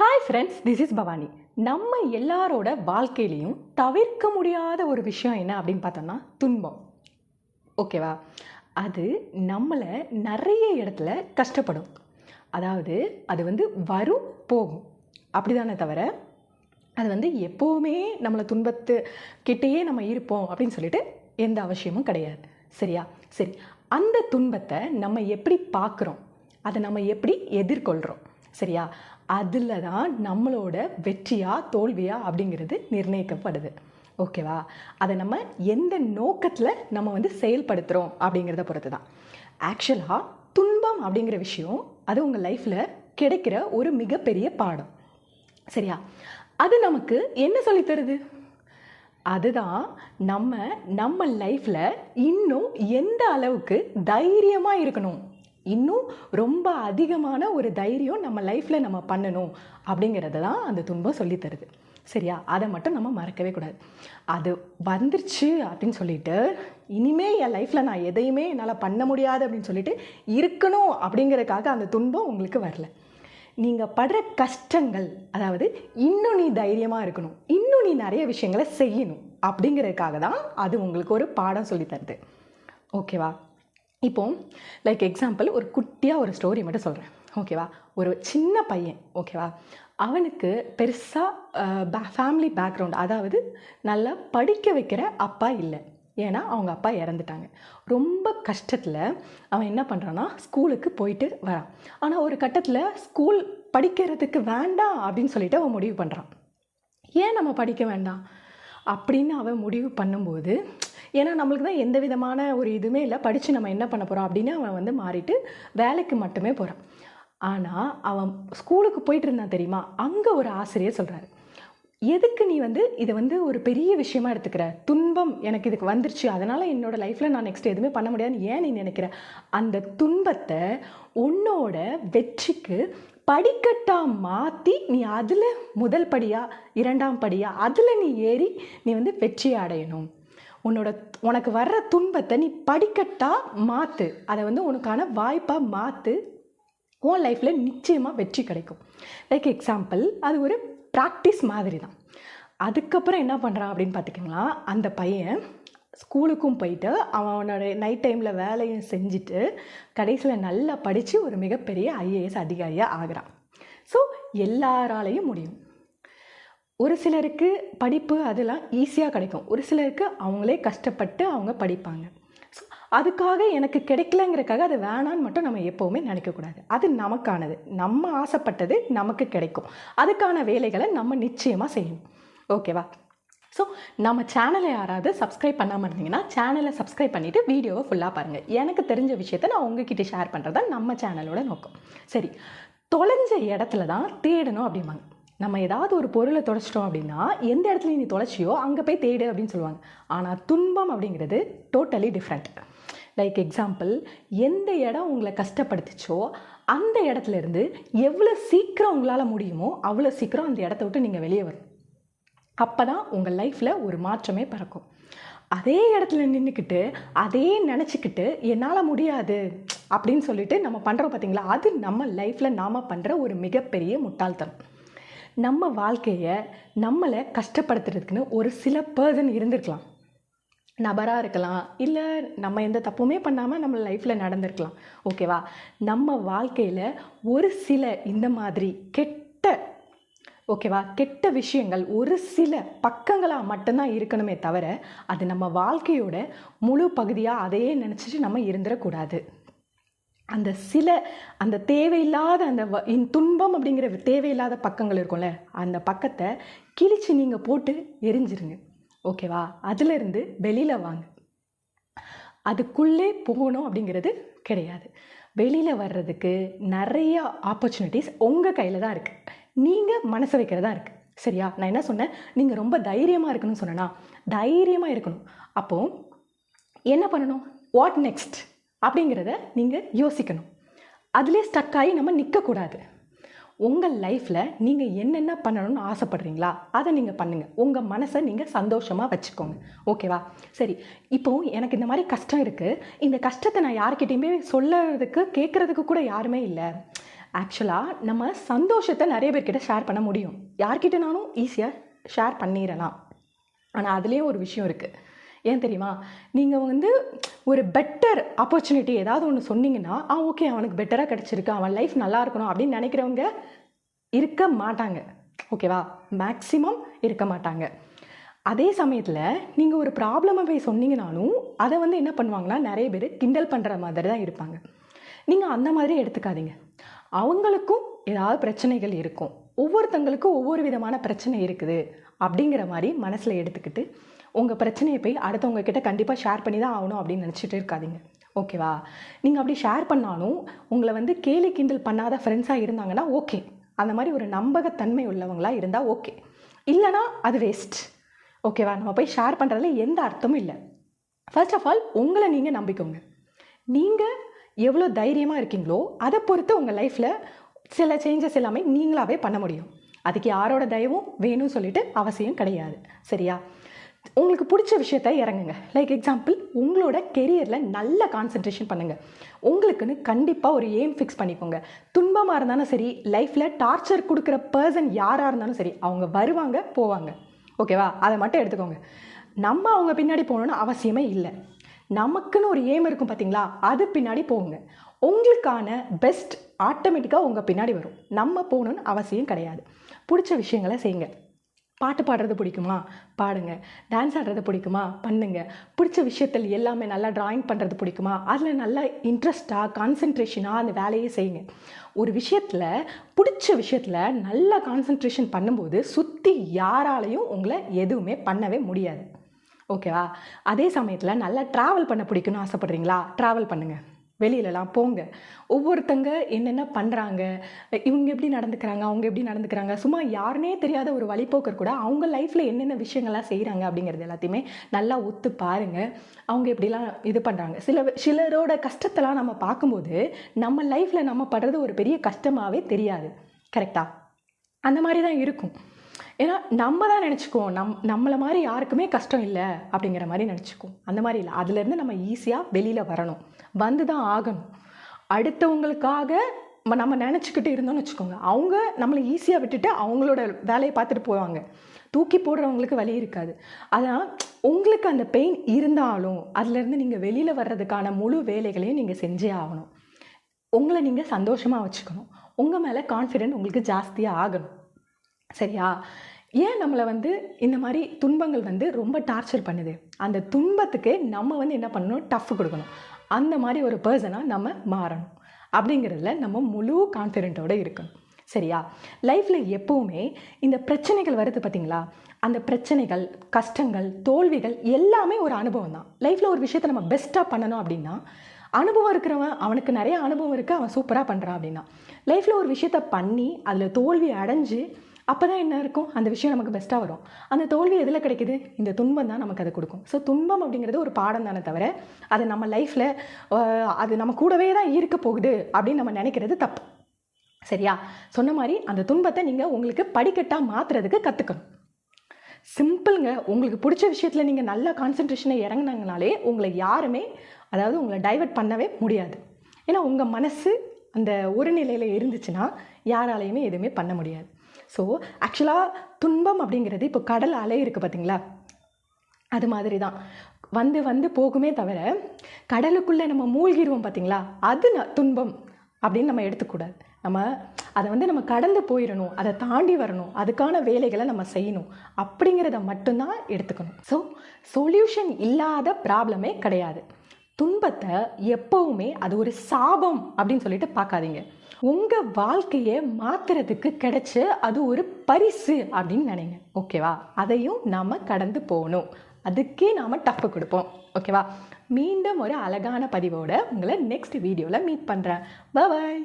Hi friends this is Bhavani. நம்ம எல்லாரோட வாழ்க்கையிலையும் தவிர்க்க முடியாத ஒரு விஷயம் என்ன அப்படின்னு பார்த்தோம்னா துன்பம். ஓகேவா அது நம்மளை நிறைய இடத்துல கஷ்டப்படும். அதாவது அது வந்து வரும் போகும். அப்படிதானே தவிர அது வந்து எப்போவுமே நம்மளை துன்பத்து கிட்டேயே நம்ம இருப்போம் அப்படின்னு சொல்லிட்டு எந்த அவசியமும் கிடையாது. சரியா? சரி அந்த துன்பத்தை நம்ம எப்படி பார்க்குறோம்? அதை நம்ம எப்படி எதிர்கொள்கிறோம் சரியா? அதில் தான் நம்மளோட வெற்றியா தோல்வியா அப்படிங்கிறது நிர்ணயிக்கப்படுது. ஓகேவா? அதை நம்ம எந்த நோக்கத்தில் நம்ம வந்து செயல்படுத்துகிறோம் அப்படிங்கிறத பொறுத்து தான் ஆக்சுவலாக துன்பம் அப்படிங்கிற விஷயம் அது உங்கள் லைஃப்பில் கிடைக்கிற ஒரு மிகப்பெரிய பாடம். சரியா? அது நமக்கு என்ன சொல்லித்தருது அதுதான் நம்ம நம்ம லைஃப்பில் இன்னும் எந்த அளவுக்கு தைரியமாக இருக்கணும்? இன்னும் ரொம்ப அதிகமான ஒரு தைரியம் நம்ம லைஃப்பில் நம்ம பண்ணணும் அப்படிங்கிறத தான் அந்த துன்பம் சொல்லித்தருது சரியா? அதை மட்டும் நம்ம மறக்கவே கூடாது. அது வந்துருச்சு அப்படின்னு சொல்லிட்டு இனிமே என் லைஃப்பில் நான் எதையுமே என்னால் பண்ண முடியாது அப்படின்னு சொல்லிட்டு இருக்கணும் அப்படிங்கிறதுக்காக அந்த துன்பம் உங்களுக்கு வரல. நீங்கள் படுற கஷ்டங்கள் அதாவது இன்னும் நீ தைரியமாக இருக்கணும் இன்னும் நீ நிறைய விஷயங்களை செய்யணும் அப்படிங்கிறதுக்காக தான் அது உங்களுக்கு ஒரு பாடம் சொல்லித்தருது ஓகேவா இப்போது லைக் எக்ஸாம்பிள் ஒரு குட்டியாக ஒரு ஸ்டோரி மட்டும் சொல்கிறேன் ஓகேவா ஒரு சின்ன பையன் ஓகேவா அவனுக்கு பெருசாக பே ஃபேமிலி பேக்ரவுண்ட் அதாவது நல்லா படிக்க வைக்கிற அப்பா இல்லை. ஏன்னா அவங்க அப்பா இறந்துட்டாங்க. ரொம்ப கஷ்டத்தில் அவன் என்ன பண்ணுறான்னா ஸ்கூலுக்கு போயிட்டு வரான். ஆனால் ஒரு கட்டத்தில் ஸ்கூல் படிக்கிறதுக்கு வேண்டாம் அப்படின்னு சொல்லிட்டு அவன் முடிவு பண்ணுறான் ஏன் நம்ம படிக்க வேண்டாம்? அப்படின்னு அவன் முடிவு பண்ணும்போது ஏன்னா நம்மளுக்கு தான் எந்த விதமான ஒரு இதுவுமே இல்லை. படித்து நம்ம என்ன பண்ண போகிறோம் அப்படின்னு அவன் வந்து மாறிட்டு வேலைக்கு மட்டுமே போகிறான் ஆனால் அவன் ஸ்கூலுக்கு போயிட்டு இருந்தான் தெரியுமா? அங்கே ஒரு ஆசிரியர் சொல்கிறாரு எதுக்கு நீ வந்து இதை வந்து ஒரு பெரிய விஷயமா எடுத்துக்கிற? துன்பம் எனக்கு இதுக்கு வந்துருச்சு. அதனால் என்னோட லைஃப்பில் நான் நெக்ஸ்ட் எதுவுமே பண்ண முடியாதுன்னு ஏன் நீ நினைக்கிற? அந்த துன்பத்தை உன்னோட வெற்றிக்கு படிக்கட்டாக மாற்றி நீ அதில் முதல் படியாக இரண்டாம் படியாக அதில் நீ ஏறி நீ வந்து வெற்றி அடையணும். உன்னோட உனக்கு வர்ற துன்பத்தை நீ படிக்கட்டாக மாற்று அதை வந்து உனக்கான வாய்ப்பாக மாற்று உன் லைஃப்பில் நிச்சயமாக வெற்றி கிடைக்கும். லைக் எக்ஸாம்பிள் அது ஒரு ப்ராக்டிஸ் மாதிரி தான் அதுக்கப்புறம் என்ன பண்ணுறான் அப்படின்னு பார்த்துக்கிங்களா அந்த பையன் ஸ்கூலுக்கும் போயிட்டு அவனோட நைட் டைமில் வேலையும் செஞ்சுட்டு கடைசியில் நல்லா படித்து ஒரு மிகப்பெரிய ஐஏஎஸ் அதிகாரியாக ஆகிறான். ஸோ எல்லாராலையும் முடியும். ஒரு சிலருக்கு படிப்பு அதெல்லாம் ஈஸியாக கிடைக்கும். ஒரு சிலருக்கு அவங்களே கஷ்டப்பட்டு அவங்க படிப்பாங்க. ஸோ அதுக்காக எனக்கு கிடைக்கலங்கிறக்காக அது வேணான்னு மட்டும் நம்ம எப்போவுமே நினைக்கக்கூடாது அது நமக்கானது. நம்ம ஆசைப்பட்டது நமக்கு கிடைக்கும். அதுக்கான வேலைகளை நம்ம நிச்சயமாக செய்யணும். ஓகேவா ஸோ நம்ம சேனலை யாராவது சப்ஸ்கிரைப் பண்ணாமல் இருந்தீங்கன்னா சேனலை சப்ஸ்கிரைப் பண்ணிவிட்டு வீடியோவை ஃபுல்லாக பாருங்கள் எனக்கு தெரிஞ்ச விஷயத்த நான் உங்ககிட்ட ஷேர் பண்ணுறது தான் நம்ம சேனலோட நோக்கம். சரி. தொலைஞ்ச இடத்துல தான் தேடணும் அப்படிம்பாங்க. நம்ம ஏதாவது ஒரு பொருளை தொலைச்சிட்டோம் அப்படின்னா எந்த இடத்துல நீ தொலைச்சியோ அங்கே போய் தேடு அப்படின்னு சொல்லுவாங்க. ஆனால் துன்பம் அப்படிங்கிறது டோட்டலி டிஃப்ரெண்ட் லைக் எக்ஸாம்பிள் எந்த இடம் உங்களை கஷ்டப்படுத்துச்சோ அந்த இடத்துல இருந்து எவ்வளோ சீக்கிரம் உங்களால் முடியுமோ அவ்வளோ சீக்கிரம் அந்த இடத்த விட்டு நீங்கள் வெளியே வரும் அப்போ தான் உங்கள் லைஃப்பில் ஒரு மாற்றமே பிறக்கும். அதே இடத்துல நின்றுக்கிட்டு அதே நினச்சிக்கிட்டு என்னால் முடியாது அப்படின்னு சொல்லிட்டு நம்ம பண்ணுறோம் பார்த்தீங்களா அது நம்ம லைஃப்பில் நாம் பண்ணுற ஒரு மிகப்பெரிய முட்டாள்தனம். நம்ம வாழ்க்கையை நம்மளை கஷ்டப்படுத்துறதுக்குன்னு ஒரு சில பர்சன் இருந்திருக்கலாம். நபராக இருக்கலாம். இல்லை நம்ம எந்த தப்புமே பண்ணாமல் நம்ம லைஃப்பில் நடந்திருக்கலாம். ஓகேவா நம்ம வாழ்க்கையில் ஒரு சில இந்த மாதிரி கெட்ட ஓகேவா கெட்ட விஷயங்கள் ஒரு சில பக்கங்களாக மட்டும்தான் இருக்கணுமே தவிர அது நம்ம வாழ்க்கையோட முழு பகுதியாக அதையே நினச்சிட்டு நம்ம இருந்துடக்கூடாது அந்த சில அந்த தேவையில்லாத அந்த வ- இன் துன்பம் அப்படிங்கிற தேவையில்லாத பக்கங்கள் இருக்கும்ல அந்த பக்கத்தை கிழிச்சு நீங்கள் போட்டு எரிஞ்சிருங்க. ஓகேவா அதிலிருந்து வெளியில் வாங்க. அதுக்குள்ளே போகணும் அப்படிங்கிறது கிடையாது. வெளியில் வர்றதுக்கு நிறைய ஆப்பர்ச்சுனிட்டிஸ் உங்கள் கையில் தான் இருக்குது நீங்கள் மனசை வைக்கிறதா இருக்குது சரியா? நான் என்ன சொன்னேன்? நீங்கள் ரொம்ப தைரியமாக இருக்கணும்னு சொன்னேன்னா தைரியமாக இருக்கணும். அப்போது என்ன பண்ணணும்? வாட் நெக்ஸ்ட் அப்படிங்கிறத நீங்கள் யோசிக்கணும். அதிலே ஸ்டக் ஆகி நம்ம நிற்கக்கூடாது உங்கள் லைஃப்பில் நீங்கள் என்னென்ன பண்ணணும்னு ஆசைப்படுறீங்களா? அதை நீங்கள் பண்ணுங்கள் உங்கள் மனசை நீங்கள் சந்தோஷமாக வச்சுக்கோங்க. ஓகேவா சரி. இப்போ எனக்கு இந்த மாதிரி கஷ்டம் இருக்குது இந்த கஷ்டத்தை நான் யார்கிட்டையுமே சொல்லுறதுக்கு கேட்குறதுக்கு கூட யாருமே இல்லை. ஆக்சுவலாக நம்ம சந்தோஷத்தை நிறைய பேர்கிட்ட ஷேர் பண்ண முடியும். யார்கிட்டனாலும் ஈஸியாக ஷேர் பண்ணிடலாம். ஆனால் அதுலேயும் ஒரு விஷயம் இருக்குது ஏன் தெரியுமா? நீங்கள் வந்து ஒரு பெட்டர் ஆப்பர்ச்சுனிட்டி ஏதாவது ஒன்று சொன்னீங்கன்னா ஆ ஓகே அவனுக்கு பெட்டராக கிடச்சிருக்கு அவன் லைஃப் நல்லா இருக்கணும் அப்படின்னு நினைக்கிறவங்க இருக்க மாட்டாங்க. ஓகேவா மேக்ஸிமம் இருக்க மாட்டாங்க. அதே சமயத்தில் நீங்கள் ஒரு ப்ராப்ளமை போய் சொன்னீங்கனாலும் அதை வந்து என்ன பண்ணுவாங்கன்னா நிறைய பேர் கிண்டல் பண்ணுற மாதிரி தான் இருப்பாங்க. நீங்கள் அந்த மாதிரி எடுத்துக்காதீங்க. அவங்களுக்கும் ஏதாவது பிரச்சனைகள் இருக்கும். ஒவ்வொருத்தங்களுக்கும் ஒவ்வொரு விதமான பிரச்சனை இருக்குது அப்படிங்கிற மாதிரி மனசில் எடுத்துக்கிட்டு உங்கள் பிரச்சனையை போய் அடுத்தவங்க கிட்ட கண்டிப்பாக ஷேர் பண்ணி தான் ஆகணும் அப்படின்னு நினச்சிட்டு இருக்காதீங்க. ஓகேவா நீங்கள் அப்படி ஷேர் பண்ணாலும் உங்களை வந்து கேலி கிண்டல் பண்ணாத ஃப்ரெண்ட்ஸாக இருந்தாங்கன்னா ஓகே அந்த மாதிரி ஒரு நம்பகத்தன்மை உள்ளவங்களாக இருந்தால் ஓகே இல்லைனா அது வேஸ்ட் ஓகேவா நம்ம போய் ஷேர் பண்ணுறதுல எந்த அர்த்தமும் இல்லை. ஃபர்ஸ்ட் ஆஃப் ஆல் உங்களை நீங்கள் நம்பிக்கோங்க. நீங்கள் எவ்வளோ தைரியமாக இருக்கீங்களோ அதை பொறுத்து உங்கள் லைஃப்பில் சில சேஞ்சஸ் எல்லாமே நீங்களாகவே பண்ண முடியும். அதுக்கு யாரோட தயவும் வேணும்னு சொல்லிட்டு அவசியம் கிடையாது. சரியா? உங்களுக்கு பிடிச்ச விஷயத்த இறங்குங்க. லைக் எக்ஸாம்பிள் உங்களோட கெரியரில் நல்ல கான்சென்ட்ரேஷன் பண்ணுங்கள் உங்களுக்குன்னு கண்டிப்பாக ஒரு எய்ம் ஃபிக்ஸ் பண்ணிக்கோங்க. துன்பமாக இருந்தாலும் சரி லைஃப்பில் டார்ச்சர் கொடுக்குற பர்சன் யாராக இருந்தாலும் சரி அவங்க வருவாங்க போவாங்க. ஓகேவா அதை மட்டும் எடுத்துக்கோங்க. நம்ம அவங்க பின்னாடி போகணுன்னு அவசியமே இல்லை. நமக்குன்னு ஒரு எய்ம் இருக்கும் பார்த்தீங்களா அது பின்னாடி போங்க உங்களுக்கான பெஸ்ட் ஆட்டோமேட்டிக்காக உங்கள் பின்னாடி வரும். நம்ம போகணுன்னு அவசியம் கிடையாது. பிடிச்ச விஷயங்களை செய்யுங்க. பாட்டு பாடுறது பிடிக்குமா? பாடுங்க. டான்ஸ் ஆடுறது பிடிக்குமா? பண்ணுங்க. பிடிச்ச விஷயத்தில் எல்லாமே நல்லா ட்ராயிங் பண்ணுறது பிடிக்குமா? அதில் நல்லா இன்ட்ரெஸ்டாக கான்சென்ட்ரேஷனாக அந்த வேலையை செய்யுங்க. ஒரு விஷயத்தில் பிடிச்ச விஷயத்தில் நல்லா கான்சென்ட்ரேஷன் பண்ணும்போது சுற்றி யாராலையும் உங்களை எதுவுமே பண்ணவே முடியாது. ஓகேவா அதே சமயத்தில் நல்லா ட்ராவல் பண்ண பிடிக்கும்னு ஆசைப்பட்றீங்களா? ட்ராவல் பண்ணுங்கள் வெளியிலலாம் போங்க. ஒவ்வொருத்தங்க என்னென்ன பண்ணுறாங்க இவங்க எப்படி நடந்துக்கிறாங்க அவங்க எப்படி நடந்துக்கிறாங்க சும்மா யாருனே தெரியாத ஒரு வழிபோக்கர் கூட அவங்க லைஃப்பில் என்னென்ன விஷயங்கள்லாம் செய்கிறாங்க அப்படிங்கிறது எல்லாத்தையுமே நல்லா ஒத்து பாருங்கள் அவங்க எப்படிலாம் இது பண்ணுறாங்க சில சிலரோட கஷ்டத்தெல்லாம் நம்ம பார்க்கும்போது நம்ம லைஃப்பில் நம்ம படுறது ஒரு பெரிய கஷ்டமாகவே தெரியாது. கரெக்டாக அந்த மாதிரி தான் இருக்கும். ஏன்னா நம்ம தான் நினச்சிக்குவோம். நம் நம்மளை மாதிரி யாருக்குமே கஷ்டம் இல்லை அப்படிங்கிற மாதிரி நினச்சிக்குவோம். அந்த மாதிரி இல்லை. அதுலேருந்து நம்ம ஈஸியாக வெளியில் வரணும். வந்து தான் ஆகணும். அடுத்தவங்களுக்காக நம்ம நினச்சிக்கிட்டு இருந்தோம்னு வச்சுக்கோங்க. அவங்க நம்மளை ஈஸியாக விட்டுட்டு அவங்களோட வேலையை பார்த்துட்டு போவாங்க. தூக்கி போடுறவங்களுக்கு வழி இருக்காது. அதான் உங்களுக்கு அந்த பெயின் இருந்தாலும் அதுலேருந்து நீங்கள் வெளியில் வர்றதுக்கான முழு வேலைகளையும் நீங்கள் செஞ்சே ஆகணும். உங்களை நீங்கள் சந்தோஷமாக வச்சுக்கணும். உங்கள் மேலே கான்ஃபிடென்ட் உங்களுக்கு ஜாஸ்தியாக ஆகணும். சரியா? ஏன் நம்மளை வந்து இந்த மாதிரி துன்பங்கள் வந்து ரொம்ப டார்ச்சர் பண்ணுது? அந்த துன்பத்துக்கு நம்ம வந்து என்ன பண்ணணும்? டஃப் கொடுக்கணும். அந்த மாதிரி ஒரு பர்சனாக நம்ம மாறணும். அப்படிங்கிறதுல நம்ம முழு கான்ஃபிடென்ட்டோடு இருக்கணும். சரியா? லைஃப்பில் எப்போவுமே இந்த பிரச்சனைகள் வருது பார்த்தீங்களா அந்த பிரச்சனைகள் கஷ்டங்கள் தோல்விகள் எல்லாமே ஒரு அனுபவம் தான். லைஃப்பில் ஒரு விஷயத்தை நம்ம பெஸ்ட்டாக பண்ணணும் அப்படின்னா அனுபவம் இருக்கிறவன் அவனுக்கு நிறைய அனுபவம் இருக்குது அவன் சூப்பராக பண்ணுறான் அப்படின்னா. லைஃப்பில் ஒரு விஷயத்த பண்ணி அதில் தோல்வி அடைஞ்சு அப்போ தான் என்ன இருக்கும்? அந்த விஷயம் நமக்கு பெஸ்ட்டாக வரும். அந்த தோல்வி எதில் கிடைக்குது? இந்த துன்பம் தான் நமக்கு அதை கொடுக்கும். ஸோ துன்பம் அப்படிங்கிறது ஒரு பாடம் தானே தவிர அது நம்ம லைஃப்பில் அது நம்ம கூடவே தான் இருக்க போகுது அப்படின்னு நம்ம நினைக்கிறது தப்பு. சரியா? சொன்ன மாதிரி அந்த துன்பத்தை நீங்கள் உங்களுக்கு படிக்கட்டாக மாற்றுறதுக்கு கற்றுக்கணும் சிம்பிளுங்க உங்களுக்கு பிடிச்ச விஷயத்தில் நீங்கள் நல்ல கான்சென்ட்ரேஷனை இறங்குனாங்கனாலே உங்களை யாருமே அதாவது உங்களை டைவர்ட் பண்ணவே முடியாது. ஏன்னா உங்கள் மனசு அந்த ஒரு நிலையில் இருந்துச்சுன்னா யாராலையுமே எதுவுமே பண்ண முடியாது. ஸோ ஆக்சுவலாக துன்பம் அப்படிங்கிறது இப்போ கடல் அலை இருக்குது பார்த்தீங்களா அது மாதிரி தான் வந்து வந்து போகுமே தவிர கடலுக்குள்ளே நம்ம மூழ்கிடுவோம் பார்த்தீங்களா அது ந- துன்பம் அப்படின்னு நம்ம எடுத்துக்கூடாது. நம்ம அதை வந்து நம்ம கடந்து போயிடணும் அதை தாண்டி வரணும் அதுக்கான வேலைகளை நம்ம செய்யணும் அப்படிங்கிறத மட்டும்தான் எடுத்துக்கணும். ஸோ சொல்யூஷன் இல்லாத ப்ராப்ளமே கிடையாது. துன்பத்தை எப்பவுமே அது ஒரு சாபம் அப்படின்னு சொல்லிட்டு பார்க்காதீங்க. உங்கள் வாழ்க்கையை மாத்துறதுக்கு கிடைச்ச அது ஒரு பரிசு அப்படின்னு நினைங்க. ஓகேவா? அதையும் நாம் கடந்து போகணும். அதுக்கே நாம் டஃப் கொடுப்போம். ஓகேவா? மீண்டும் ஒரு அழகான பதிவோட உங்களை நெக்ஸ்ட் வீடியோவில் மீட் பண்ணுறேன் பாய்